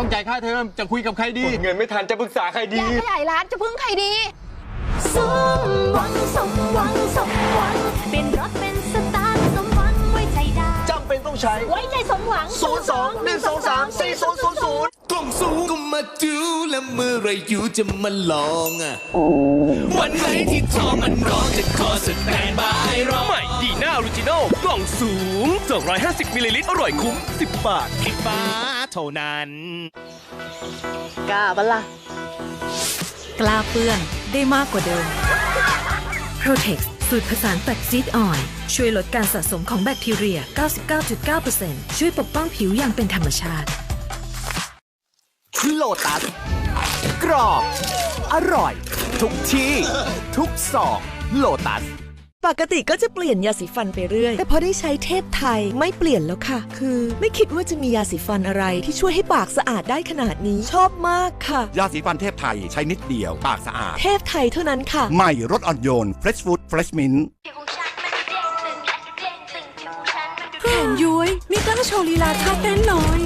ต้องจ่ายค่าเทอมจะคุยกับใครดี เงินไม่ทันจะปรึกษาใครดีอยากขยายร้านจะพึ่งใครดีสมหวังสมหวังสมหวัง เป็นรถเป็นสตาร์ทสมหวังไว้ใจได้จำเป็นต้องใช้ ไว้ใจสมหวัง02 123 4000กล่องสูงก็มาดูแล้วเมื่อไรอยู่จะมาลองอะ วันไหนที่ท้องมันร้องจะขอสแตนบายรอใหม่ดีน่า ออริจินอลกล่องสูง 250 มิลลิลิตร อร่อยคุ้ม 10 บาทคลิกฟ้าเท่านั้น กล้าปะล่ะ กล้าเปื้อนได้มากกว่าเดิม Protex สูตรผสานแฟกซีดออยล์ช่วยลดการสะสมของแบคทีเรีย 99.9%ช่วยปกป้องผิวอย่างเป็นธรรมชาติโลตัสกรอบ อร่อย ทุกที่ ทุกซองโลตัส ปกติก็จะเปลี่ยนยาสีฟันไปเรื่อย แต่พอได้ใช้เทพไทยไม่เปลี่ยนแล้วค่ะ คือไม่คิดว่าจะมียาสีฟันอะไรที่ช่วยให้ปากสะอาดได้ขนาดนี้ ชอบมากค่ะ ยาสีฟันเทพไทยใช้นิดเดียวปากสะอาด เทพไทยเท่านั้นค่ะ ใหม่รสอ่อนโยน Fresh Food Fresh Mint ผิวของฉันมันดูเด้งตึงและดูเด้งตึงผิวของฉันมันดูแขนย้วยมีกล้ามโชว์ลีลาท่าเต้นหน่อย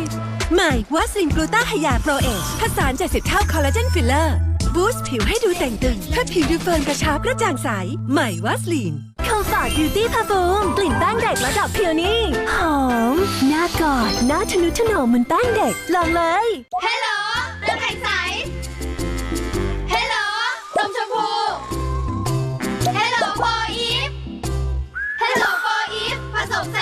ใหม่วัสลินกลูต้าไฮยาโปรเอชผสาน70เท่าคอลลาเจนฟิลเลอร์บูสต์ผิวให้ดูแต่งตึงถ้าผิวดูเฟิร์มกระชับกระจ่างใส ใหม่วัสลิน คอมฟอร์ตบิวตี้พาฟูมกลิ่นแป้งเด็กระดับเพียวนี่หอมหน้ากอดหน้าทะนุถนอมเหมือนแป้งเด็ก ลองเลยเฮลโหลน้ำแข็งใสเฮลโหลนมชมพูเฮลโหลโฟอีฟเฮลโหลโฟอีฟผสมใส